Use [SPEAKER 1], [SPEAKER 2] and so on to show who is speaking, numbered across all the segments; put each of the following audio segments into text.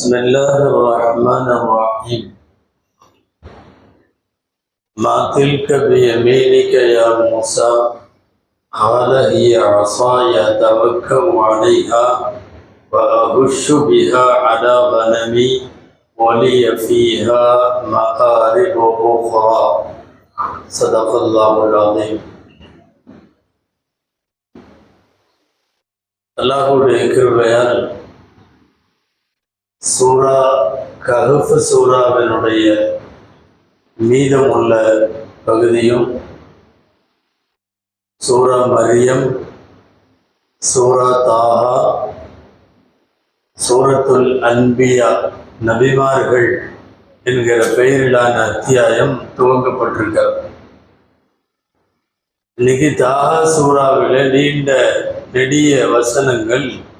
[SPEAKER 1] بسم الله الرحمن الرحيم ما تلك بيمينك يا موسى قال هي عصاي أتوكل عليها وأهش بها على غنمي ولي فيها مآرب أخرى صدق الله العظيم அல்லாஹுடைய கிருபையால் சூரா கஹஃப் சூராவினுடைய உள்ள பகுதியும் சூரா மரியம் சூரா தாஹா சூரத்துல் அன்பியா நபிமார்கள் என்கிற பெயரிலான அத்தியாயம் துவங்கப்பட்டிருக்கிறது. இன்னைக்கு தாஹா சூறாவில நீண்ட நெடிய வசனங்கள்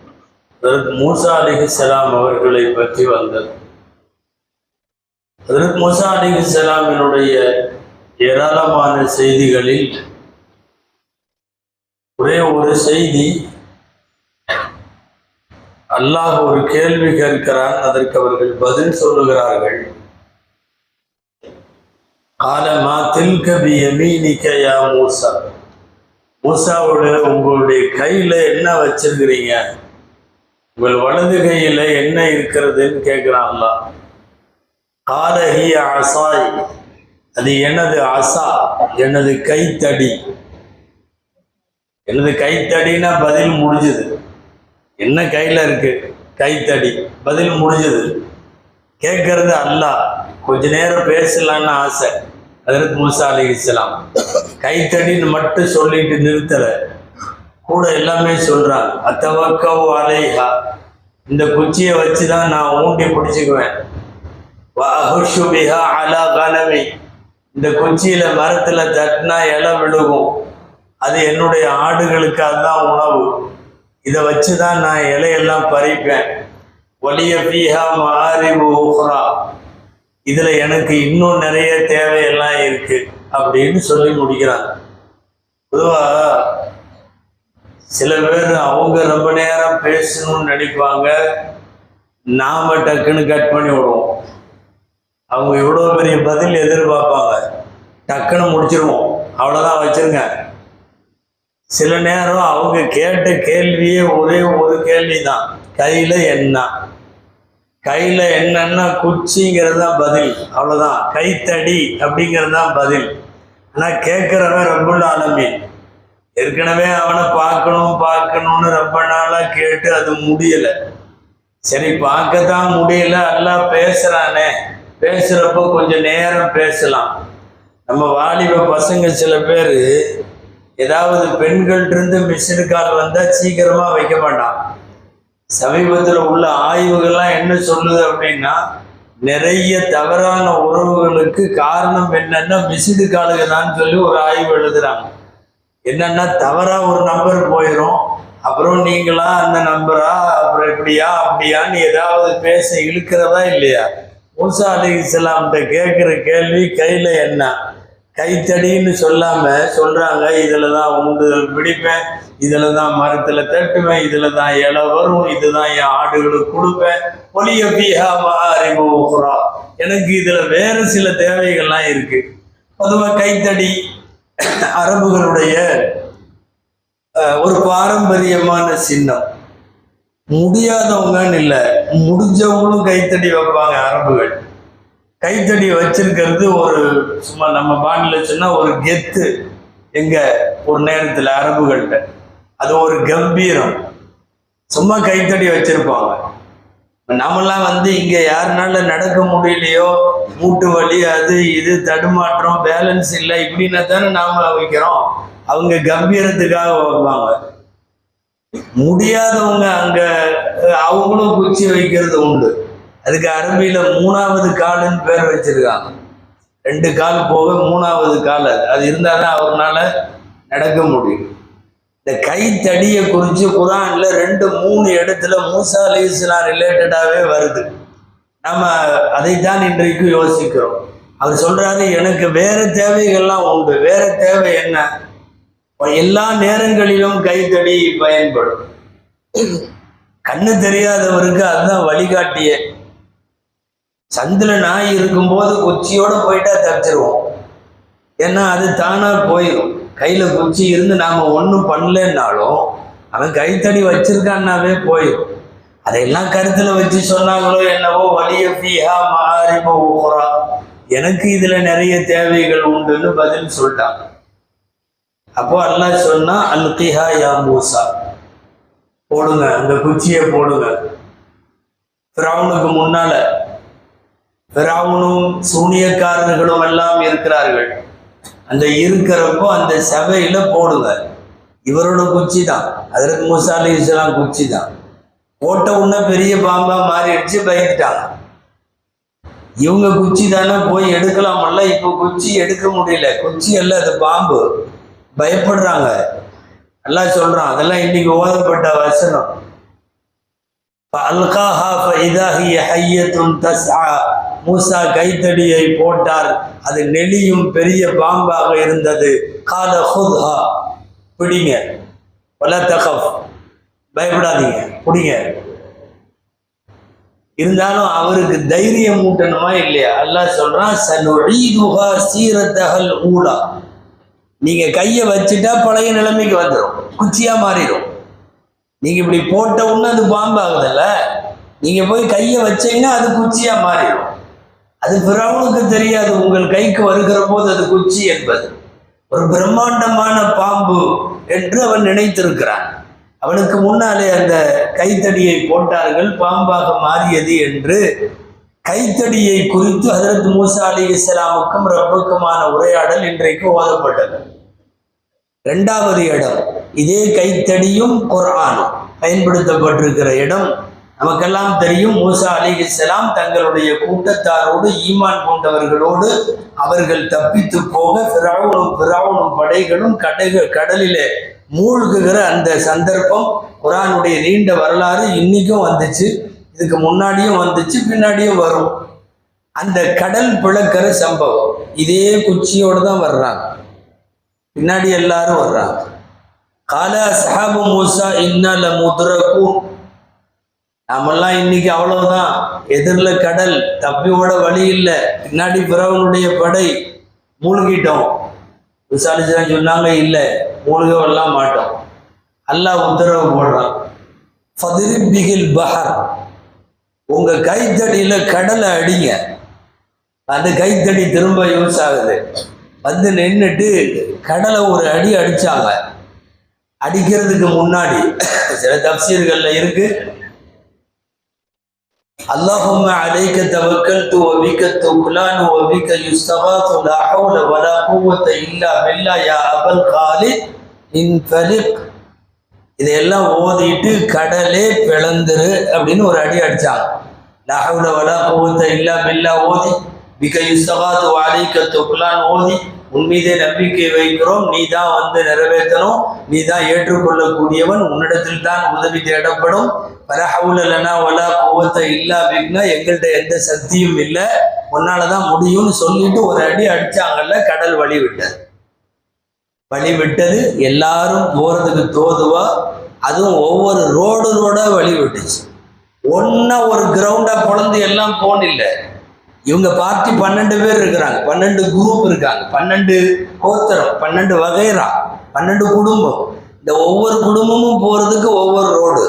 [SPEAKER 1] மூசா மூசா அலிஹிஸ்ஸலாம் அவர்களை பற்றி வந்தது. மூசா மூசா அலிஹிஸ்ஸலாமினுடைய ஏராளமான செய்திகளில் ஒரே ஒரு செய்தி அல்லாஹ் ஒரு கேள்வி கேட்கிறான் அதற்கு அவர்கள் பதில் சொல்லுகிறார்கள். காலமா தில்க பி யா மூசா? மூசாவோட உங்களுடைய கையில என்ன வச்சிருக்கிறீங்க? உங்கள் வலது கையில் என்ன இருக்கிறதுன்னு கேட்கிறான்ல காலஹி அசாய் அது எனது அசா எனது கைத்தடி. எனது கைத்தடினா பதில் முடிஞ்சுது. என்ன கையில் இருக்கு? கைத்தடி. பதில் முடிஞ்சுது. கேட்கறது அல்லா கொஞ்ச நேரம் பேசலான்னு ஆசை. அதற்கு மூசா அலி இஸ்லாம் கைத்தடின்னு மட்டும் சொல்லிட்டு நிறுத்தலை. கூட எல்லாமே சொல்கிறான் அத்தவக்கவு அலைஹா. இந்த குச்சியை வச்சு தான் நான் ஊண்டி பிடிச்சிக்குவேன். வஹுஷுபிஹா அலா கனமி இந்த குச்சியில மரத்துல தட்டினா இலை விழுகும். அது என்னுடைய ஆடுகளுக்கு அதுதான் உணவு. இதை வச்சு தான் நான் இலையெல்லாம் பறிப்பேன். வலிய பீஹா மாறிபு ஊஹ்ரா இதுல எனக்கு இன்னும் நிறைய தேவையெல்லாம் இருக்கு அப்படின்னு சொல்லி முடிக்கிறாங்க பொதுவாக சில பேர் அவங்க ரொம்ப நேரம் பேசணும்னு நினைப்பாங்க. நாம டக்குன்னு கட் பண்ணி விடுவோம். அவங்க இவ்வளோ பெரிய பதில் எதிர்பார்ப்பாங்க. டக்குன்னு முடிச்சிருவோம். அவ்வளோதான் வச்சிருங்க. சில நேரம் அவங்க கேட்ட கேள்வியே ஒரே ஒரு கேள்வி தான் கையில் என்ன கையில் என்னன்னா குச்சிங்கிறது தான் பதில். அவ்வளோதான் கைத்தடி அப்படிங்கிறது தான் பதில். ஆனால் கேட்குறவன் ரொம்ப ஆலமீன் ஏற்கனவே அவனை பார்க்கணும் பார்க்கணும்னு ரொம்ப நாளாக கேட்டு அது முடியல. சரி பார்க்க தான் முடியல. எல்லாம் பேசுகிறானே பேசுகிறப்போ கொஞ்சம் நேரம் பேசலாம். நம்ம வாலிப பசங்க சில பேர் ஏதாவது பெண்கள்கிட்ட மிஸ்டு கால் வந்தால் சீக்கிரமாக வைக்க மாட்டான். சமீபத்தில் உள்ள ஆய்வுகள்லாம் என்ன சொல்லுது அப்படின்னா நிறைய தவறான உறவுகளுக்கு காரணம் என்னன்னா மிஸ்டு காலுக்கு தான் சொல்லி ஒரு ஆய்வு எழுதுறாங்க. என்னன்னா தவறா ஒரு நம்பர் போயிடும் அப்புறம் நீங்களா அந்த நம்பரா அப்புறம் இப்படியா அப்படியான்னு ஏதாவது பேச இழுக்கிறதா இல்லையா? மூசா அலி இஸ்லாம்கிட்ட கேட்குற கேள்வி கையில் என்ன? கைத்தடின்னு சொல்லாம சொல்றாங்க இதில் தான் உண்டுதல் பிடிப்பேன் இதில் தான் மரத்தில் தட்டுவேன் இதில் தான் இலை வரும் இதுதான் என் ஆடுகளுக்கு கொடுப்பேன். ஒளிய பீஹா எனக்கு இதில் வேறு சில தேவைகள்லாம் இருக்குது பொதுவாக கைத்தடி அரபுகளுடைய ஒரு பாரம்பரியமான சின்னம். முடியாதவங்கன்னு இல்லை முடிஞ்சவங்களும் கைத்தடி வைப்பாங்க அரபுகள். கைத்தடி வச்சிருக்கிறது ஒரு சும்மா நம்ம பாண்டில் சொன்னால் ஒரு கெத்து எங்க ஒரு நேரத்தில் அரபுகள்கிட்ட அது ஒரு கம்பீரம். சும்மா கைத்தடி வச்சிருப்பாங்க. நாமெல்லாம் வந்து இங்க யாருனால நடக்க முடியலையோ? மூட்டு வலி அது இது தடுமாற்றம் பேலன்ஸ் இல்லை இப்படின்னா தானே நாம வைக்கிறோம். அவங்க கம்பீரத்துக்காக வைப்பாங்க முடியாதவங்க அங்க அவங்களும் குச்சி வைக்கிறது உண்டு. அதுக்கு அரபியில மூணாவது காலுன்னு பேர் வச்சிருக்காங்க. ரெண்டு கால் போக மூணாவது கால் அது. அது இருந்தாதான் அவர்னால நடக்க முடியும். இந்த கைத்தடியை குறித்து குரான்ல ரெண்டு மூணு இடத்துல மூசா அலி இஸ்லாம் ரிலேட்டடாகவே வருது. நம்ம அதைத்தான் இன்றைக்கு யோசிக்கிறோம். அவர் சொல்கிறாரு எனக்கு வேறு தேவைகள்லாம் உண்டு. வேற தேவை என்ன? எல்லா நேரங்களிலும் கைத்தடி பயன்படும். கண்ணு தெரியாதவருக்கு அதுதான் வழிகாட்டிய. சந்தில நாய் இருக்கும்போது கொச்சியோடு போயிட்டா தப்பிச்சிருவோம். ஏன்னா அது தானா போயிடும் கையில் குச்சி இருந்து நாம் ஒன்றும் பண்ணலன்னாலும் அவன் கைத்தடி வச்சிருக்கான்னாவே போயிடும் அதையெல்லாம் கருத்தில் வச்சு சொன்னாங்களோ என்னவோ வலிய ஃபீஹா மாரிப ஊரா எனக்கு இதில் நிறைய தேவைகள் உண்டுன்னு பதில் சொல்லிட்டாங்க அப்போ அல்லாஹ் சொன்னா அல்கிஹா யா மூசா. போடுங்க அந்த குச்சியை போடுங்க. ஃபிரௌனுக்கு முன்னால ஃபிரௌனும் சூனியக்காரர்களும் எல்லாம் இருக்கிறார்கள். அந்த இருக்கிறப்போ அந்த சபையில் போடுங்க இவரோட குச்சி தான் அதற்கு மூசா அலி இஸ்லாம் குச்சி தான் போட்ட உடனே பெரிய பாம்பா மாறிடுச்சு பயந்துட்டாங்க. இவங்க குச்சி தானே போய் எடுக்கலாமல்ல? இப்போ குச்சி எடுக்க முடியல. குச்சி அல்ல அது பாம்பு. பயப்படுறாங்க. எல்லாம் சொல்றான் அதெல்லாம் இன்னைக்கு ஓதப்பட்ட வசனம். அல்காஹா ஃபஇதாஹி ஹய்யத்துன் தஸ்ஆ. மூசா கைத்தடியை போட்டார். அது நெளியும் பெரிய பாம்பாக இருந்தது. கால ஹுத்ஹா. பிடிங்க. வல பயப்படாதீங்க. பிடிங்க. இருந்தாலும் அவருக்கு தைரியம் ஊட்டணுமா இல்லையா? அல்லாஹ் சொல்றான் சனுஈதுஹா சீரத்தகல் ஊலா. நீங்க கையை வச்சுட்டா பழைய நிலைமைக்கு வந்துடும் குச்சியா மாறிடும் நீங்க இப்படி போட்ட உடனே அது பாம்பாகுதுல்ல? நீங்க போய் கையை வச்சீங்கன்னா அது குச்சியா மாறிடும் அது பிறவனுக்கு தெரியாது. உங்கள் கைக்கு வருகிற போது அது குச்சி என்பது. ஒரு பிரம்மாண்டமான பாம்பு என்று அவன் நினைத்திருக்கிறான். அவனுக்கு முன்னாலே அந்த கைத்தடியை போட்டார்கள். பாம்பாக மாறியது என்று. கைத்தடியை குறித்து ஹதரத் மூசா அலி இஸ்லாமுக்கும் ரப்புக்குமான உரையாடல் இன்றைக்கு ஓதப்பட்டது. இரண்டாவது இடம். இதே கைத்தடியும் குரானும் பயன்படுத்தப்பட்டிருக்கிற இடம். நமக்கெல்லாம் தெரியும் மூசா அலி இஸ்லாம் தங்களுடைய கூட்டத்தாரோடு ஈமான் கொண்டவர்களோடு அவர்கள் தப்பித்து போக பிராவணும் பிராவணும் படைகளும் கடக கடலிலே மூழ்குகிற அந்த சந்தர்ப்பம் குரானுடைய நீண்ட வரலாறு இன்னைக்கும் வந்துச்சு. இதுக்கு முன்னாடியும் வந்துச்சு பின்னாடியும் வரும். அந்த கடல் பிளக்கிற சம்பவம் இதே குச்சியோடு தான் வர்றாங்க. பின்னாடி எல்லாரும் வர்றாங்க. கால சஹாபு மூசா இன்னல முதுரக்கும் நாமெல்லாம் இன்னைக்கு அவ்வளவுதான். எதிரில் கடல் தப்பி ஓட வழி இல்லை. பின்னாடி பிறவனுடைய படை. மூழ்கிட்டோம். விசாரிச்சுதான் சொன்னாங்க இல்லை. மூழ்க வரலாம் மாட்டோம். அல்லாஹ் உத்தரவு போடுறான். ஃபதிரிபிகில் பஹர். உங்க கைத்தடியில கடலை அடிங்க. அந்த கைத்தடி திரும்ப யூஸ் ஆகுது. வந்து நின்றுட்டு கடலை ஒரு அடி அடிச்சாங்க. அடிக்கிறதுக்கு முன்னாடி சில தப்சீர்கள்ல இருக்கு. اللهم عليك توكلت وبك التوكلان وبك يستغاث لا حول ولا قوة إلا بالله يا أبا الخالد انفلق இதையெல்லாம் ஓதிட்டு கடலே பிளந்துரு அப்படின்னு ஒரு அடி அடிச்சாங்க லஹவுல வலா குவத்த இல்லா பில்லா ஓதி பிக யுஸ்தகாத்து வாலிக்க துக்குலான் ஓதி உன் மீதே நம்பிக்கை வைக்கிறோம் நீ தான் வந்து நிறைவேற்றணும் நீ தான் ஏற்றுக்கொள்ளக்கூடியவன் உன்னிடத்தில் தான் உதவி தேடப்படும் பரஹவுலனா வலா குவத்த இல்லா அப்படின்னா எங்கள்கிட்ட எந்த சக்தியும் இல்லை. உன்னால தான் முடியும்னு சொல்லிட்டு ஒரு அடி அடிச்சாங்கல்ல கடல் வழி விட்டது. வழி விட்டது எல்லாரும் போறதுக்கு தோதுவா அதுவும் ஒவ்வொரு ரோடு ரோட வழி விட்டுச்சு. ஒன்னா ஒரு கிரவுண்டா பொழந்து எல்லாம் போனில்லை இவங்க பார்ட்டி பன்னெண்டு பேர் இருக்கிறாங்க. பன்னெண்டு குரூப் இருக்காங்க. பன்னெண்டு கோத்தரம் பன்னெண்டு வகைரா பன்னெண்டு குடும்பம். இந்த ஒவ்வொரு குடும்பமும் போறதுக்கு ஒவ்வொரு ரோடு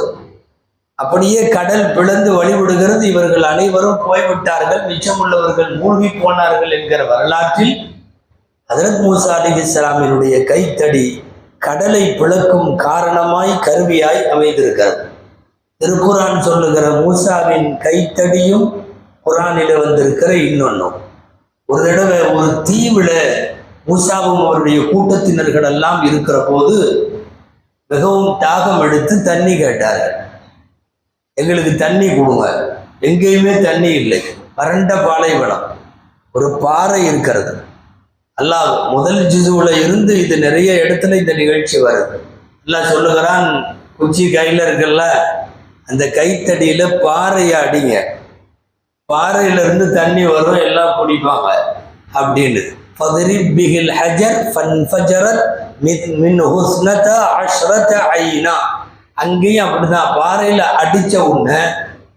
[SPEAKER 1] அப்படியே கடல் பிளந்து வழிவிடுகிறது. இவர்கள் அனைவரும் போய்விட்டார்கள். மிச்சமுள்ளவர்கள் மூழ்கி போனார்கள் என்கிற வரலாற்றில் ஹதரத் மூசா அலி இஸ்லாமினுடைய கைத்தடி கடலை பிளக்கும் காரணமாய் கருவியாய் அமைந்திருக்கிறது. திருக்குரான் சொல்லுகிற மூசாவின் கைத்தடியும் குரானில வந்திருக்கிற இன்னொன்னும் ஒரு தடவை ஒரு தீவுல மூசாவும் அவருடைய கூட்டத்தினர்கள் எல்லாம் இருக்கிற போது மிகவும் தாகம் எடுத்து தண்ணி கேட்டார்கள். எங்களுக்கு தண்ணி கொடுங்க. எங்கேயுமே தண்ணி இல்லை. வறண்ட பாலைவனம். ஒரு பாறை இருக்கிறது. அல்லாஹ் முதல் ஜிசுவில் இருந்து இது நிறைய இடத்துல இந்த நிகழ்ச்சி வருது. எல்லாம் சொல்லுகிறான் குச்சி கையில் இருக்குல்ல அந்த கைத்தடியில் பாறையை அடிங்க. பாறையிலேருந்து தண்ணி வரும் எல்லாம் குடிப்பாங்க. அப்படின்னு. ஃபதரிபிகில் ஹஜர் ஃபன் ஃபஜரத் மின் ஹுஸ்னத அஷ்ரத ஐனா. அங்கேயும் அப்படிதான். பாறையில் அடித்த உடனே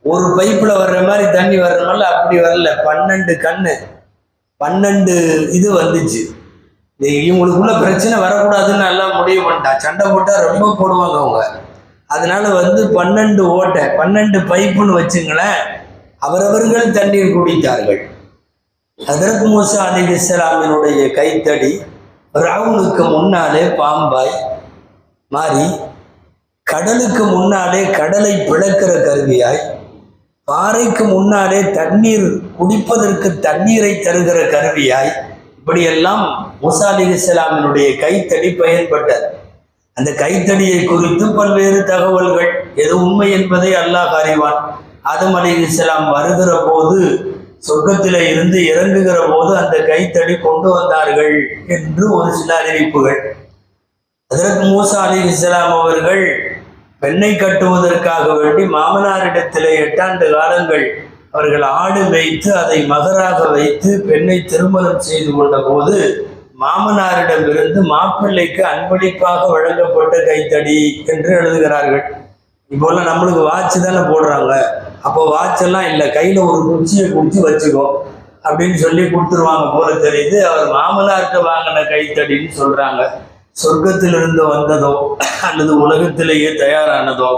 [SPEAKER 1] ஒரு பைப்பில் வர்ற மாதிரி தண்ணி வர்றதுனால அப்படி வரல. பன்னெண்டு கண்ணு. பன்னெண்டு இது வந்துச்சு. இவங்களுக்குள்ள பிரச்சனை வரக்கூடாதுன்னு எல்லாம் முடிவு பண்ணிட்டான் சண்டை போட்டால் ரொம்ப போடுவாங்க அவங்க. அதனால வந்து பன்னெண்டு ஓட்டை பன்னெண்டு பைப்புன்னு வச்சுங்களேன் அவரவர்கள் தண்ணீர் குடித்தார்கள். அதற்கு மூசா அலி இஸ்லாமினுடைய கைத்தடி ராவுனுக்கு முன்னாலே பாம்பாய் மாறி கடலுக்கு முன்னாலே கடலை பிளக்கிற கருவியாய் பாறைக்கு முன்னாலே தண்ணீர் குடிப்பதற்கு தண்ணீரை தருகிற கருவியாய் இப்படியெல்லாம் மூசா அலி இஸ்லாமினுடைய கைத்தடி பயன்பட்டது. அந்த கைத்தடியை குறித்து பல்வேறு தகவல்கள் எது உண்மை என்பதை அல்லாஹ் அறிவான். ஆதம் அலி இஸ்லாம் வருகிற போது சொர்க்கத்தில இருந்து இறங்குகிற போது அந்த கைத்தடி கொண்டு வந்தார்கள் என்று ஒரு சில அறிவிப்புகள். அதற்கு மூசா அலி இஸ்லாம் அவர்கள் பெண்ணை கட்டுவதற்காக வேண்டி மாமனாரிடத்திலே எட்டாண்டு காலங்கள் அவர்கள் ஆடு வைத்து அதை மகராக வைத்து பெண்ணை திருமணம் செய்து கொண்ட போது மாமனாரிடமிருந்து மாப்பிள்ளைக்கு அன்பளிப்பாக வழங்கப்பட்ட கைத்தடி என்று எழுதுகிறார்கள். இப்போல்லாம் நம்மளுக்கு வாட்ச் தானே போடுறாங்க. அப்போ வாட்ச் எல்லாம் இல்லை. கையில் ஒரு குச்சியை குடிச்சு வச்சுக்கோ. அப்படின்னு சொல்லி கொடுத்துருவாங்க போல தெரியுது. அவர் மாமனார்கிட்ட வாங்கின கைத்தடின்னு சொல்கிறாங்க சொர்க்கத்திலிருந்து வந்ததோ அல்லது உலகத்திலேயே தயாரானதோ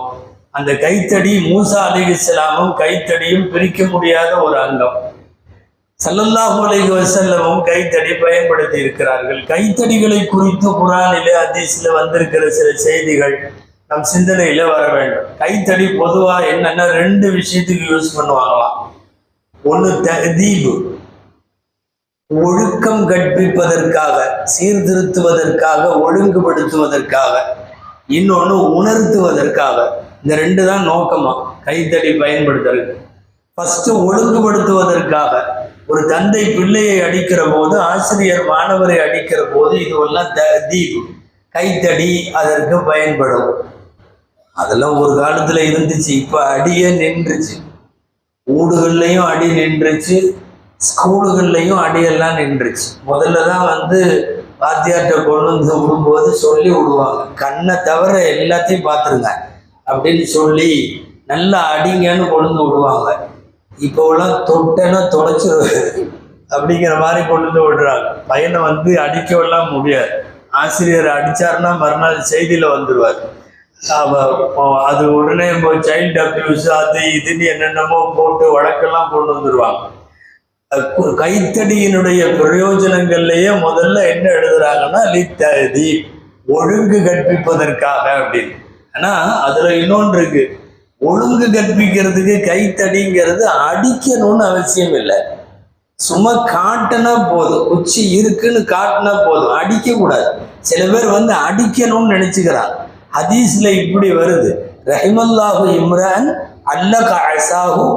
[SPEAKER 1] அந்த கைத்தடி மூசா அலி இஸ்லாமும் கைத்தடியும் பிரிக்க முடியாத ஒரு அங்கம். சல்லல்லாஹு அலைஹி வசல்லமும் கைத்தடி பயன்படுத்தி இருக்கிறார்கள். கைத்தடிகளை குறித்து குரானிலே அதிசில வந்திருக்கிற சில செய்திகள் நம் சிந்தனையில வர வேண்டும். கைத்தடி பொதுவா என்னன்னா ரெண்டு விஷயத்துக்கு யூஸ் பண்ணுவாங்களாம். ஒன்று தீபு ஒழுக்கம் கற்பிப்பதற்காக சீர்திருத்துவதற்காக ஒழுங்குபடுத்துவதற்காக இன்னொன்று உணர்த்துவதற்காக. இந்த ரெண்டு தான் நோக்கமா கைத்தடி பயன்படுத்துறது ஃபஸ்ட்டு ஒழுங்குபடுத்துவதற்காக ஒரு தந்தை பிள்ளையை அடிக்கிற போது ஆசிரியர் மாணவரை அடிக்கிற போது இதுவெல்லாம் த தீப் கைத்தடி அதற்கு பயன்படும். அதெல்லாம் ஒரு காலத்தில் இருந்துச்சு இப்போ அடியே நின்றுச்சு. ஊடுகள்லையும் அடி நின்றுச்சு. ஸ்கூலுகள்லையும் அடியெல்லாம் நின்றுச்சு. முதல்ல தான் வந்து வாத்தியார்கிட்ட கொண்டு வந்து விடும்போது சொல்லி விடுவாங்க. கண்ணை தவிர எல்லாத்தையும் பார்த்துருங்க அப்படின்னு சொல்லி நல்லா அடிங்கன்னு கொண்டு வந்து விடுவாங்க. இப்போலாம் தொட்டேன்னா தொலைச்சிருவேன் அப்படிங்கிற மாதிரி கொண்டு வந்து விடுறாங்க. பையனை வந்து அடிக்கவெல்லாம் முடியாது. ஆசிரியர் அடித்தாருன்னா மறுநாள் செய்தியில் வந்துடுவார் அது உடனே சைல்டு அப்யூஸ் அது இதுன்னு என்னென்னமோ போட்டு வழக்கெல்லாம் கொண்டு வந்துடுவாங்க கைத்தடியினுடைய பிரயோஜனங்கள்லயே முதல்ல என்ன எழுதுறாங்கன்னா லித்ததி ஒழுங்கு கற்பிப்பதற்காக அப்படின்னு. ஆனா அதுல இன்னொன்று இருக்கு. ஒழுங்கு கற்பிக்கிறதுக்கு கைத்தடிங்கிறது அடிக்கணும்னு அவசியம் இல்லை. சும்மா காட்டினா போதும். உச்சி இருக்குன்னு காட்டினா போதும். அடிக்க கூடாது சில பேர் வந்து அடிக்கணும்னு நினைச்சுக்கிறான் ஹதீஸ்ல இப்படி வருது. ரஹிமல்லாஹு இம்ரான் அல்லக அசாஹு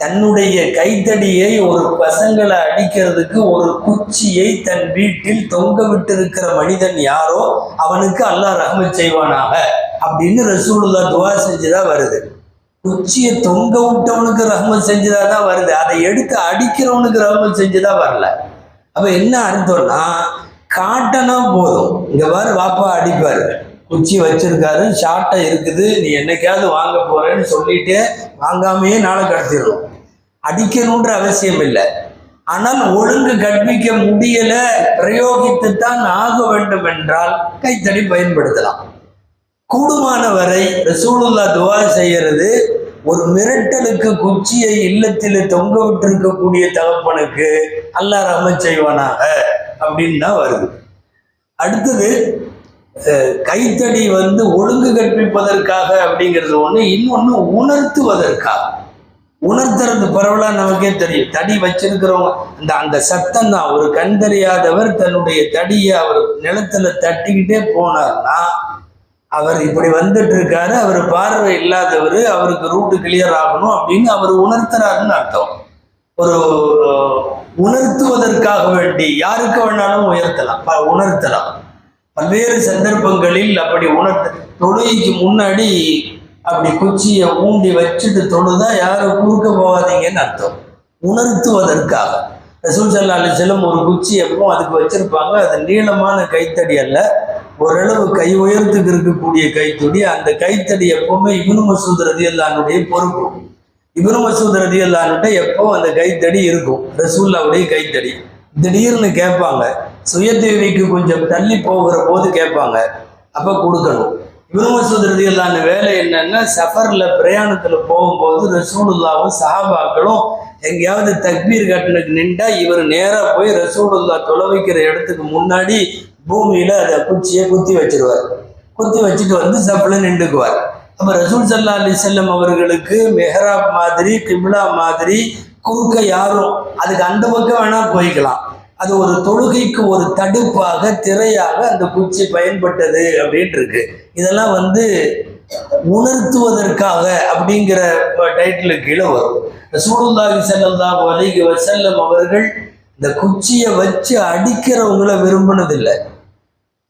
[SPEAKER 1] தன்னுடைய கைத்தடியை ஒரு பசங்களை அடிக்கிறதுக்கு ஒரு குச்சியை தன் வீட்டில் தொங்க விட்டிருக்கிற மனிதன் யாரோ அவனுக்கு அல்லாஹ் ரஹ்மத் செய்வானாக அப்படின்னு ரசூலுல்லா துவா செஞ்சுதா வருது. குச்சியை தொங்க விட்டவனுக்கு ரஹ்மத் செஞ்சதா தான் வருது. அதை எடுத்து அடிக்கிறவனுக்கு ரஹ்மத் செஞ்சதா வரல. அப்ப என்ன அர்த்தம்னா காட்டனா போதும். இங்க பாரு வாப்பா அடிப்பாரு. குச்சி வச்சிருக்காரு ஷார்ட்டா இருக்குது நீ என்னைக்காவது வாங்க போறேன்னு சொல்லிட்டு வாங்காமையே நாளை கடத்திடணும் அடிக்கணுன்ற அவசியம் இல்லை. ஆனால் ஒழுங்கு கற்பிக்க முடியல பிரயோகித்துத்தான் ஆக வேண்டும் என்றால் கைத்தடி பயன்படுத்தலாம். கூடுமான வரை ரசூலுல்லா துவா செய்யறது ஒரு மிரட்டலுக்கு குச்சியை இல்லத்தில் தொங்க விட்டிருக்கக்கூடிய தகப்பனுக்கு அல்லாஹ் ரம செய்வானாக? அப்படின்னு தான் வருது. அடுத்தது கைத்தடி வந்து ஒழுங்கு கற்பிப்பதற்காக அப்படிங்கிறது ஒண்ணு இன்னொன்னு உணர்த்துவதற்காக. உணர்த்துறது பரவலாக நமக்கே தெரியும். தடி வச்சிருக்கிறவங்க அந்த அந்த சத்தம் தான் ஒரு கண் தெரியாதவர் தன்னுடைய தடியை அவர் நிலத்துல தட்டிக்கிட்டே போனார்னா அவர் இப்படி வந்துட்டு இருக்காரு அவர் பார்வை இல்லாதவர் அவருக்கு ரூட்டு கிளியர் ஆகணும் அப்படின்னு அவர் உணர்த்துறாருன்னு அர்த்தம். ஒரு உணர்த்துவதற்காக வேண்டி யாருக்கு வேணாலும் உயர்த்தலாம் ப- உணர்த்தலாம். பல்வேறு சந்தர்ப்பங்களில் அப்படி உணர்த்து தொழுகைக்கு முன்னாடி அப்படி குச்சியை ஊண்டி வச்சுட்டு தொழுதா யாரும் குறுக்க போகாதீங்கன்னு அர்த்தம். உணர்த்துவதற்காக. ரசூல் சல்லா அலிசல்லம் ஒரு குச்சி எப்பவும் அதுக்கு வச்சிருப்பாங்க? அது நீளமான கைத்தடி அல்ல. ஓரளவு கை உயரத்துக்கு இருக்கக்கூடிய கைத்தடி. அந்த கைத்தடி எப்பவுமே இவனு மசூத் ரதியல்லானுடைய பொறுப்பு. இப்னு மசூத் ரதியல்லான்ட்ட எப்போ அந்த கைத்தடி இருக்கும்? ரசூல்லாவுடைய கைத்தடி. திடீர்னு கேட்பாங்க. சுயதேவிக்கு கொஞ்சம் தள்ளி போகிற போது கேட்பாங்க. அப்போ கொடுக்கணும். இப்னு மசூத் வேலை என்னன்னா சஃபரில் பிரயாணத்தில் போகும்போது ரசூலுல்லாவும் சஹாபாக்களும் எங்கேயாவது தக்பீர் கட்டணுக்கு நின்றா இவர் நேராக போய் ரசூலுல்லா தொலை வைக்கிற இடத்துக்கு முன்னாடி பூமியில் அதை குச்சியை குத்தி வச்சிருவார். குத்தி வச்சுட்டு வந்து சஃபில் நின்றுக்குவார். அப்போ ரசூல் சல்லா அலி செல்லம் அவர்களுக்கு மெஹராப் மாதிரி கிம்லா மாதிரி குறுக்க யாரும் அதுக்கு அந்த பக்கம் வேணால் போய்க்கலாம். அது ஒரு தொழுகைக்கு ஒரு தடுப்பாக திரையாக அந்த குச்சி பயன்பட்டது அப்படின்ட்டு இருக்கு இதெல்லாம் வந்து உணர்த்துவதற்காக அப்படிங்கிற டைட்டிலு கீழே வரும். ரசூலுல்லாஹி ஸல்லல்லாஹு அலைஹி வஸல்லம் அவர்கள் இந்த குச்சியை வச்சு அடிக்கிறவங்கள விரும்பினதில்லை.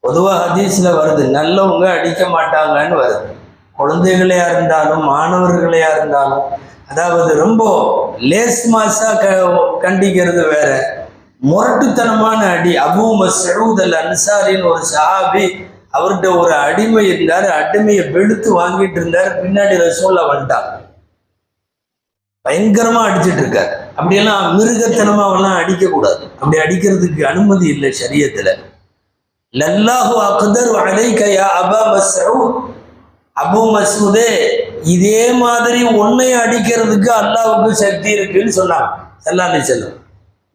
[SPEAKER 1] பொதுவாக ஹதீஸில் வருது நல்லவங்க அடிக்க மாட்டாங்கன்னு வருது. குழந்தைகளையா இருந்தாலும் மாணவர்களையா இருந்தாலும் அதாவது ரொம்ப லேஸ் மாசாக க கண்டிக்கிறது வேற. முரட்டுத்தனமான அடி. அபூ மசூத் அல் அன்சாரின்னு ஒரு சஹாபி அவர்கிட்ட ஒரு அடிமை இருந்தார். அடிமையை வெளுத்து வாங்கிட்டு இருந்தார். பின்னாடி ரசூல்லா வந்துட்டான். பயங்கரமா அடிச்சிட்டு இருக்கார். அப்படியெல்லாம் மிருகத்தனமா அவெல்லாம் அடிக்க கூடாது அப்படி அடிக்கிறதுக்கு அனுமதி இல்லை சரியத்துல லல்லாஹு அக்தர் அலைக அபா மஸ்ஊத். அபு மசூதே இதே மாதிரி உன்னை அடிக்கிறதுக்கு அல்லாவுக்கு சக்தி இருக்குன்னு சொன்னாங்க. சல்லாலி செல்லம்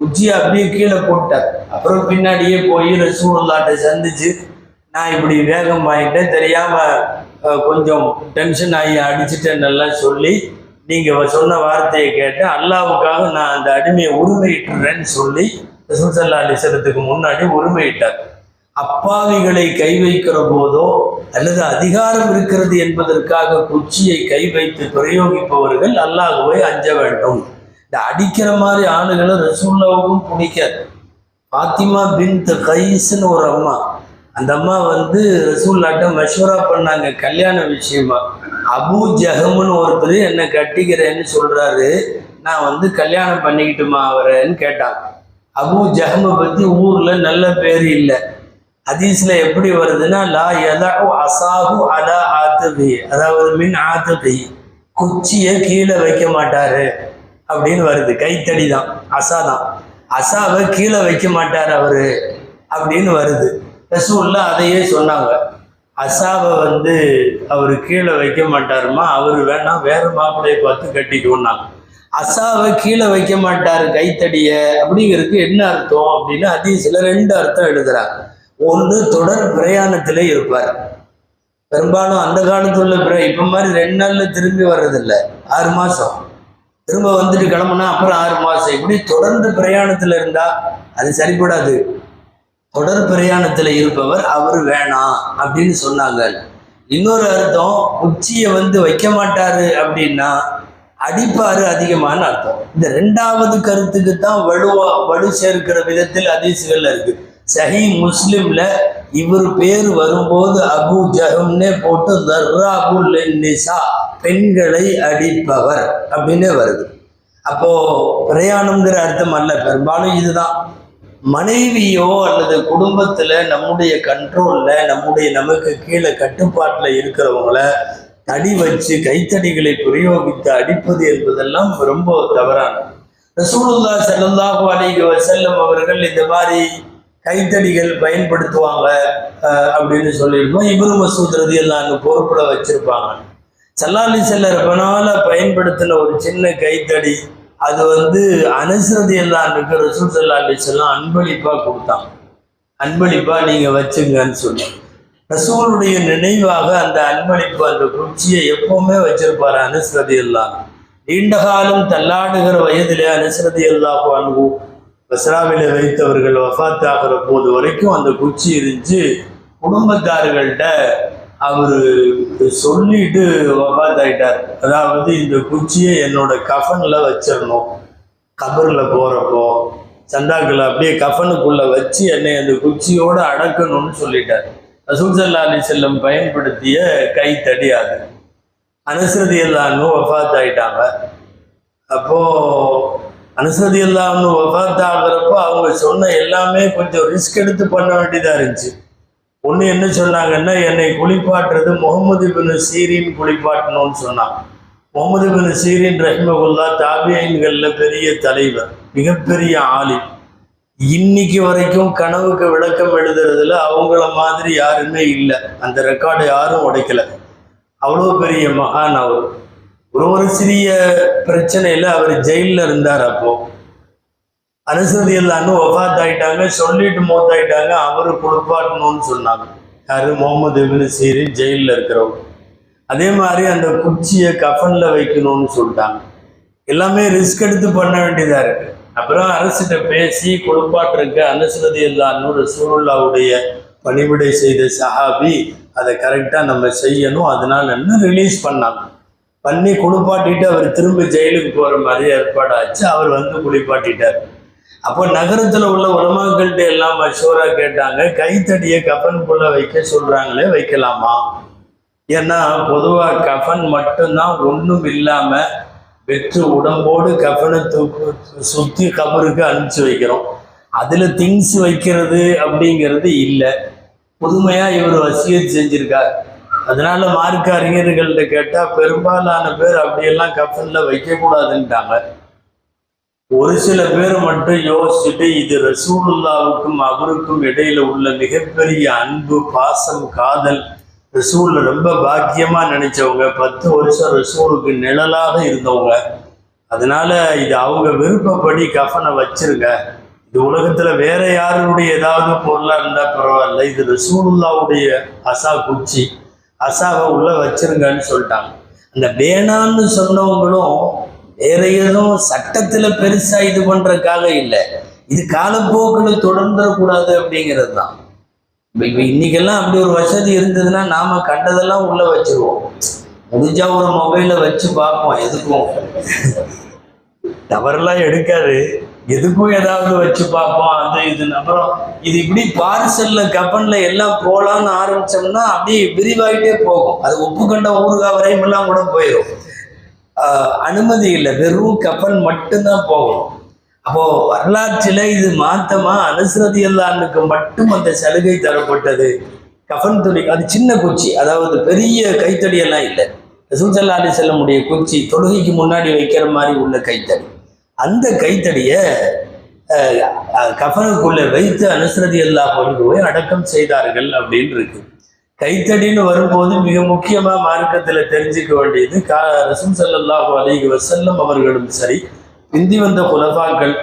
[SPEAKER 1] உச்சியை அப்படியே கீழே போட்டார். அப்புறம் பின்னாடியே போய் ரசூலுல்லாட்ட சந்திச்சு நான் இப்படி வேகம் வாங்கிட்டேன் தெரியாம கொஞ்சம் டென்ஷன் ஆகி அடிச்சிட்டேன்னு எல்லாம் சொல்லி நீங்க சொன்ன வார்த்தையை கேட்டு அல்லாவுக்காக நான் அந்த அடிமையை உரிமையிட்டுறேன்னு சொல்லி ரசூல் சல்லா அலிசலத்துக்கு முன்னாடி உரிமையிட்டார் அப்பாவிகளை கை வைக்கிற போதோ அல்லது அதிகாரம் இருக்கிறது என்பதற்காக குச்சியை கை வைத்து பிரயோகிப்பவர்கள் அல்லாஹுவை அஞ்ச வேண்டும். இந்த அடிக்கிற மாதிரி ஆளுகளை ரசூல்லாவுக்கும் பிடிக்காது பாத்திமா பின் கைஸ்னு ஒரு அம்மா. அந்த அம்மா வந்து ரசூல்லாட்ட மஷூரா பண்ணாங்க கல்யாண விஷயமா. அபு ஜஹம்னு ஒருத்தர் என்னை கட்டிக்கிறேன்னு சொல்கிறாரு நான் வந்து கல்யாணம் பண்ணிக்கிட்டுமா அவரேன்னு கேட்டாங்க. அபு ஜஹமை பற்றி ஊரில் நல்ல பேர் இல்லை. ஹதீஸில் எப்படி வருதுன்னா லா எதா அசாஹு அலா ஆத்துபி அதாவது மின் ஆத்துபி குச்சியை கீழே வைக்க மாட்டாரு. அப்படின்னு வருது. கைத்தடி தான் அசா தான் அசாவை கீழே வைக்க மாட்டார் அவர் அப்படின்னு வருது. ரசூல்ல அதையே சொன்னாங்க. அசாவை வந்து அவர் கீழே வைக்க மாட்டாருமா? அவர் வேணாம் வேற மாப்பிள்ளையை பார்த்து கட்டிக்கோன்னாங்க. அசாவை கீழே வைக்க மாட்டார் கைத்தடிய அப்படிங்கிறதுக்கு என்ன அர்த்தம் அப்படின்னு ஹதீஸ்ல ரெண்டு அர்த்தம் எழுதுறாங்க. ஒன்று தொடர் பிரயாணத்தில் இருப்பார். பெரும்பாலும் அந்த காலத்துல உள்ள பிர இப்போ மாதிரி ரெண்டு நாள்ல திரும்பி வர்றதில்லை. ஆறு மாதம் திரும்ப வந்துட்டு கிளம்புனா அப்புறம் ஆறு மாதம் இப்படி தொடர்ந்து பிரயாணத்தில் இருந்தா அது சரிப்படாது. தொடர் பிரயாணத்தில் இருப்பவர் அவர் வேணாம் அப்படின்னு சொன்னாங்க. இன்னொரு அர்த்தம் உச்சியை வந்து வைக்க மாட்டாரு அப்படின்னா அடிப்பாரு அதிகமான அர்த்தம். இந்த ரெண்டாவது கருத்துக்கு தான் வலுவா வலு சேர்க்கிற விதத்தில் அதிசுகள் இருக்கு. சஹி முஸ்லீமில் இவர் பேர் வரும்போது அபு ஜஹம்னே போட்டு தர்ராபுல் நிசா பெண்களை அடிப்பவர் அப்படின்னே வருது. அப்போ பிரயாணங்கிற அர்த்தம் அல்ல பெரும்பாலும் இதுதான். மனைவியோ அல்லது குடும்பத்தில் நம்முடைய கண்ட்ரோலில் நம்முடைய நமக்கு கீழே கட்டுப்பாட்டில் இருக்கிறவங்கள தடி வச்சு கைத்தடிகளை பிரயோகித்து அடிப்பது என்பதெல்லாம் ரொம்ப தவறானது. ரசூலுல்லா ஸல்லல்லாஹு அலைஹி வஸல்லம் அவர்கள் இந்த மாதிரி கைத்தடிகள் பயன்படுத்துவாங்க அப்படின்னு சொல்லியிருக்கோம் இபுரு மசூத் ரதியல்லாஹு அன்ஹு பொறுப்பில் வச்சிருப்பாங்க. சல்லாலி செல்லர் பனால பயன்படுத்தின ஒரு சின்ன கைத்தடி அது வந்து அனுசரதி எல்லாருக்கு ரசூல் சல்லாலி செல்லாம் அன்பளிப்பாக கொடுத்தாங்க. அன்பளிப்பாக நீங்கள் வச்சுங்கன்னு சொல்லி. ரசூலுடைய நினைவாக அந்த அன்பளிப்பு அந்த குச்சியை எப்பவுமே வச்சிருப்பார் அனுசரதி எல்லாம் நீண்ட காலம் தள்ளாடுகிற வயதிலே அனுசரதி எல்லாம் அன்பு பஸ்ராவில வைத்தவர்கள் வஃத் ஆகிற போது வரைக்கும் அந்த குச்சி இருந்துச்சு குடும்பத்தார்கள்ட்ட அவரு சொல்லிட்டு வஃத் ஆயிட்டார் அதாவது இந்த குச்சியை என்னோட கஃபனில் வச்சிடணும். கபரில் போகிறப்போ சந்தாக்களை அப்படியே கஃனுக்குள்ள வச்சு என்னை அந்த குச்சியோடு அடக்கணும்னு சொல்லிட்டார். ரசூல் சல்லா அலி செல்லம் பயன்படுத்திய கை தடியாது அனுசரதி எல்லான்னு வஃபாத் ஆயிட்டாங்க அப்போது அனுசதி இல்லாமல் வஃபாத் ஆகிறப்போ அவங்க சொன்ன எல்லாமே கொஞ்சம் ரிஸ்க் எடுத்து பண்ண வேண்டியதாக இருந்துச்சு. ஒன்று என்ன சொன்னாங்கன்னா என்னை குளிப்பாட்டுறது முகமது பின் சீரின் குளிப்பாட்டணும்னு சொன்னான் முகமது பின் சீரின் ரஹ்மகுல்லா தாபியன்களில் பெரிய தலைவர் மிகப்பெரிய ஆளி இன்னைக்கு வரைக்கும் கனவுக்கு விளக்கம் எழுதுறதுல அவங்கள மாதிரி யாருமே இல்லை. அந்த ரெக்கார்டை யாரும் உடைக்கல. அவ்வளோ பெரிய மகான் அவர். ஒரு ஒரு சிறிய பிரச்சனையில் அவர் ஜெயிலில் இருந்தார் அப்போ. அனுசதி எல்லாரும் ஒஃபாத் ஆயிட்டாங்க சொல்லிட்டு மூத்தாயிட்டாங்க அவரு குளிப்பாட்டணும்னு சொன்னாங்க. யாரு? முகமது இபின் சீரி ஜெயிலில் இருக்கிறவங்க. அதே மாதிரி அந்த குச்சியை கஃபனில் வைக்கணும்னு சொல்லிட்டாங்க. எல்லாமே ரிஸ்க் எடுத்து பண்ண வேண்டியதாக இருக்கு. அப்புறம் அரசிட்ட பேசி குளிப்பாட்டிருக்க அனுசரதி ஒரு ரசூலுல்லாவுடைய பணிவிடை செய்த சஹாபி அதை கரெக்டாக நம்ம செய்யணும். அதனால என்ன ரிலீஸ் பண்ணாங்க? பண்ணி குளிப்பாட்டிட்டு அவர் திரும்ப ஜெயிலுக்கு போகிற மாதிரி ஏற்பாடாச்சு. அவர் வந்து குளிப்பாட்டிட்டார். அப்போ நகரத்தில் உள்ள உலமாக்கள்கிட்ட எல்லாம் மஷூரா கேட்டாங்க. கைத்தடியை கஃபனுக்குள்ள வைக்க சொல்கிறாங்களே வைக்கலாமா? ஏன்னா பொதுவாக கஃபன் மட்டும்தான் ஒன்றும் இல்லாமல் வெற்று உடம்போடு கஃபனை தூக்கு சுற்றி கபருக்கு அனுப்பிச்சு வைக்கிறோம். அதில் திங்ஸ் வைக்கிறது அப்படிங்கிறது இல்லை. புதுமையாக இவர் வசியம் செஞ்சுருக்கார். அதனால மார்க்க அறிஞர்கள்ட்ட கேட்டால் பெரும்பாலான பேர் அப்படியெல்லாம் கஃபனில் வைக்கக்கூடாதுன்ட்டாங்க ஒரு சில பேர் மட்டும் யோசிச்சுட்டு இது ரசூலுல்லாவுக்கும் அவருக்கும் இடையில உள்ள மிகப்பெரிய அன்பு பாசம் காதல் ரசூல் ரொம்ப பாக்கியமா நினைச்சவங்க பத்து வருஷம் ரசூலுக்கு நிழலாக இருந்தவங்க. அதனால இது அவங்க விருப்பப்படி கஃனை வச்சிருங்க. இது உலகத்துல வேற யாருடைய ஏதாவது பொருளா இருந்தா பரவாயில்ல. இது ரசூலுல்லாவுடைய அசா குச்சி. அசாவை உள்ள வச்சிருங்கன்னு சொல்லிட்டாங்க. அந்த வேணான்னு சொன்னவங்களும் வேற எதுவும் சட்டத்தில் பெருசாக இது பண்ணுறதுக்காக இல்லை. இது காலப்போக்கில் தொடர்ந்துடக்கூடாது அப்படிங்கிறது தான். இப்போ இன்னைக்கெல்லாம் அப்படி ஒரு வசதி இருந்ததுன்னா நாம கண்டதெல்லாம் உள்ள வச்சிருவோம். முடிஞ்சா ஒரு மொபைல வச்சு பார்ப்போம் எதுக்கும். தவறெல்லாம் எடுக்காது. எதுக்கும் ஏதாவது வச்சு பார்ப்போம். அது இதுன்னு அப்புறம் இது இப்படி பார்சல்ல கப்பன்ல எல்லாம் போகலான்னு ஆரம்பிச்சோம்னா அப்படியே விரிவாயிட்டே போகும். அது உப்பு கண்ட ஊறுகாய் வரையும் எல்லாம் கூட போயிடும் அனுமதி இல்லை. வெறும் கப்பன் மட்டும்தான் போகும். அப்போ வரலாற்றில் இது மாத்தமா? அனுசரதியில்லானுக்கு மட்டும் அந்த சலுகை தரப்பட்டது. கஃன் துணி அது சின்ன குச்சி. அதாவது பெரிய கைத்தடியெல்லாம் இல்லை. ரசூசல்லா அலி செல்லமுடைய குச்சி தொழுகைக்கு முன்னாடி வைக்கிற மாதிரி உள்ள கைத்தடி. அந்த கைத்தடியை கஃனுக்குள்ள வைத்து அனுசரதி எல்லா கொண்டு போய் அடக்கம் செய்தார்கள் அப்படின்னு இருக்கு. கைத்தடின்னு வரும்போது மிக முக்கியமா மார்க்கத்துல தெரிஞ்சுக்க வேண்டியது கா ரசூல் சல்லாஹூ அலிஹி வசல்லம் அவர்களும் சரி பிந்தி வந்த குலபாக்கள்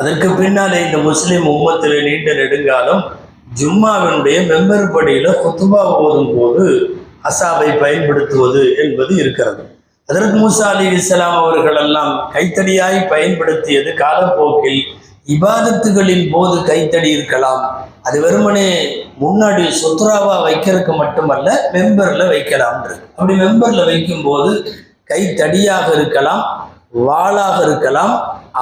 [SPEAKER 1] அதற்கு பின்னாலே இந்த முஸ்லீம் உம்மத்தில் நீண்ட நெடுங்காலம் ஜும்மாவினுடைய மெம்பர் படியில குத்துபா ஓதும் போது அசாவை பயன்படுத்துவது என்பது இருக்கிறது. அதற்கு மூசா அலி இஸ்லாம் அவர்கள் எல்லாம் கைத்தடியாய் பயன்படுத்தியது காலப்போக்கில் இபாதத்துகளின் போது கைத்தடி இருக்கலாம். அது வெறுமனே முன்னாடி சுத்ராவா வைக்கிறதுக்கு மட்டுமல்ல மெம்பர்ல வைக்கலாம் அப்படி மெம்பர்ல வைக்கும்போது கைத்தடியாக இருக்கலாம் வாளாக இருக்கலாம்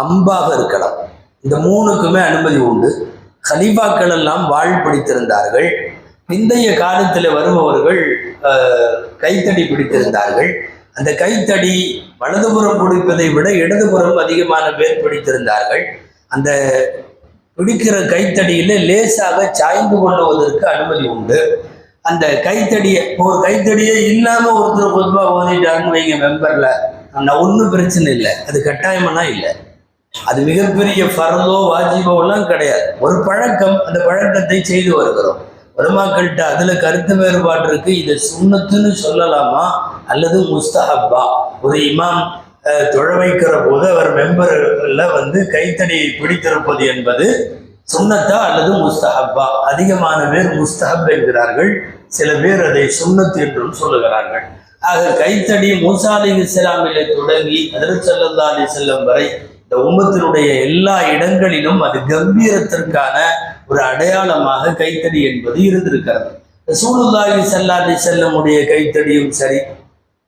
[SPEAKER 1] அம்பாக இருக்கலாம். இந்த மூணுக்குமே அனுமதி உண்டு. கலீஃபாக்கள் எல்லாம் வாழ் பிடித்திருந்தார்கள். பிந்தைய காலத்தில் வருபவர்கள் கைத்தடி பிடித்திருந்தார்கள். அந்த கைத்தடி வலதுபுறம் பிடிப்பதை விட இடதுபுறம் அதிகமான பேர் பிடித்திருந்தார்கள். அந்த பிடிக்கிற கைத்தடியில் லேசாக சாய்ந்து கொள்ளுவதற்கு அனுமதி உண்டு. அந்த கைத்தடியை ஒரு கைத்தடியே இல்லாமல் ஒருத்தர் பொதுவாக ஓதிட்டாருன்னு வைங்க மெம்பரில் ஆனால் ஒன்றும் பிரச்சனை இல்லை. அது கட்டாயமெல்லாம் இல்லை. அது மிகப்பெரிய ஃபர்லோ வாஜிபோலாம் கிடையாது. ஒரு பழக்கம் அந்த பழக்கத்தை செய்து வருகிறோம். உலமாக்கள்கிட்ட அதுல கருத்து வேறுபாடு இருக்கு. இதை சுண்ணத்துன்னு சொல்லலாமா? அல்லது முஸ்தஹப்பா? ஒரு இமாம் தொழ வைக்கிற போது அவர் மெம்பர்ல வந்து கைத்தடியை பிடித்திருப்பது என்பது சுண்ணத்தா அல்லது முஸ்தஹப்பா? அதிகமான பேர் முஸ்தஹப் என்கிறார்கள். சில பேர் அதை சுண்ணத் என்றும் சொல்லுகிறார்கள். ஆக கைத்தடி மூசா அலி இஸ்லாமிலே தொடங்கி அதில் செல்லல்லா அலி செல்லம் வரை இந்த உம்மத்தினுடைய எல்லா இடங்களிலும் அது கம்பீரத்திற்கான ஒரு அடையாளமாக கைத்தடி என்பது இருந்திருக்கிறது. ரசூலுல்லாஹி ஸல்லல்லாஹு செல்லமுடைய கைத்தடியும் சரி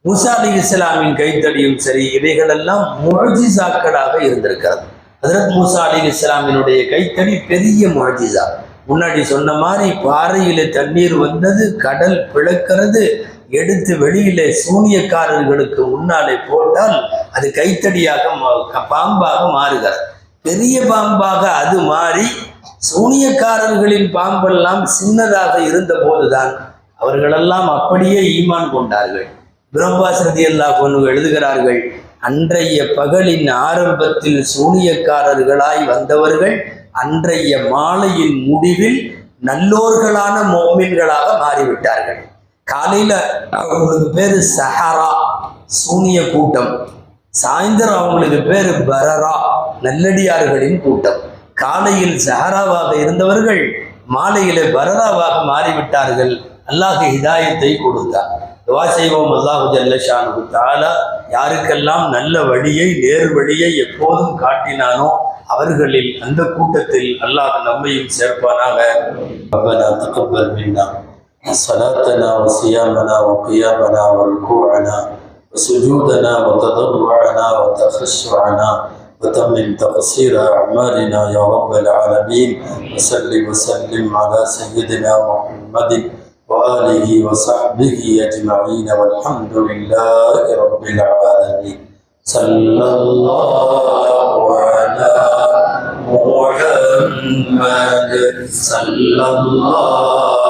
[SPEAKER 1] மூசா அலி இஸ்லாமின் கைத்தடியும் சரி இவைகளெல்லாம் முழஜிசாக்களாக இருந்திருக்கிறது. ஹஜரத் மூசா அலி இஸ்லாமினுடைய கைத்தடி பெரிய முழஜிசா முன்னாடி சொன்ன மாதிரி பாறையில தண்ணீர் வந்தது கடல் பிளக்கிறது எடுத்து வெளியிலே சூனியக்காரர்களுக்கு முன்னாலே போட்டால் அது கைத்தடியாக பாம்பாக மாறுகிறது. பெரிய பாம்பாக அது மாறி சூனியக்காரர்களின் பாம்பெல்லாம் சின்னதாக இருந்த போதுதான் அவர்களெல்லாம் அப்படியே ஈமான் கொண்டார்கள். பிரம்பாஸ் அல்லா அன்ஹு எழுதுகிறார்கள் அன்றைய பகலின் ஆரம்பத்தில் சூனியக்காரர்களாய் வந்தவர்கள் அன்றைய மாலையின் முடிவில் நல்லோர்களான மோமின்களாக மாறிவிட்டார்கள். காலையில் அவங்களுக்கு பேர் சஹரா சூனிய கூட்டம். சாயந்தரம் அவங்களுக்கு பேர் பரரா நல்லடியார்களின் கூட்டம். காலையில் சஹராவாக இருந்தவர்கள் மாலையில் பரராவாக மாறிவிட்டார்கள். அல்லாஹ் ஹிதாயத்தை கொடுத்தார். துவா செய்வோம். அல்லாஹு ஜல்லஷானு தாலா யாருக்கெல்லாம் நல்ல வழியை நேர் வழியை எப்போதும் காட்டினானோ அவர்களில் அந்த கூட்டத்தில் அல்லாஹ் நம்மையும் சேர்ப்பானாக. அப்பனா தக்கப்பல் மீண்டான் صلاتنا وصيامنا وقيامنا وركوعنا وسجودنا وتضرعنا وتخشعنا وتمم تقصير أعمالنا يا رب العالمين. وسل وسلم على سيدنا محمد وآله وصحبه أجمعين. والحمد لله رب العالمين. صلى الله على محمد. صلى الله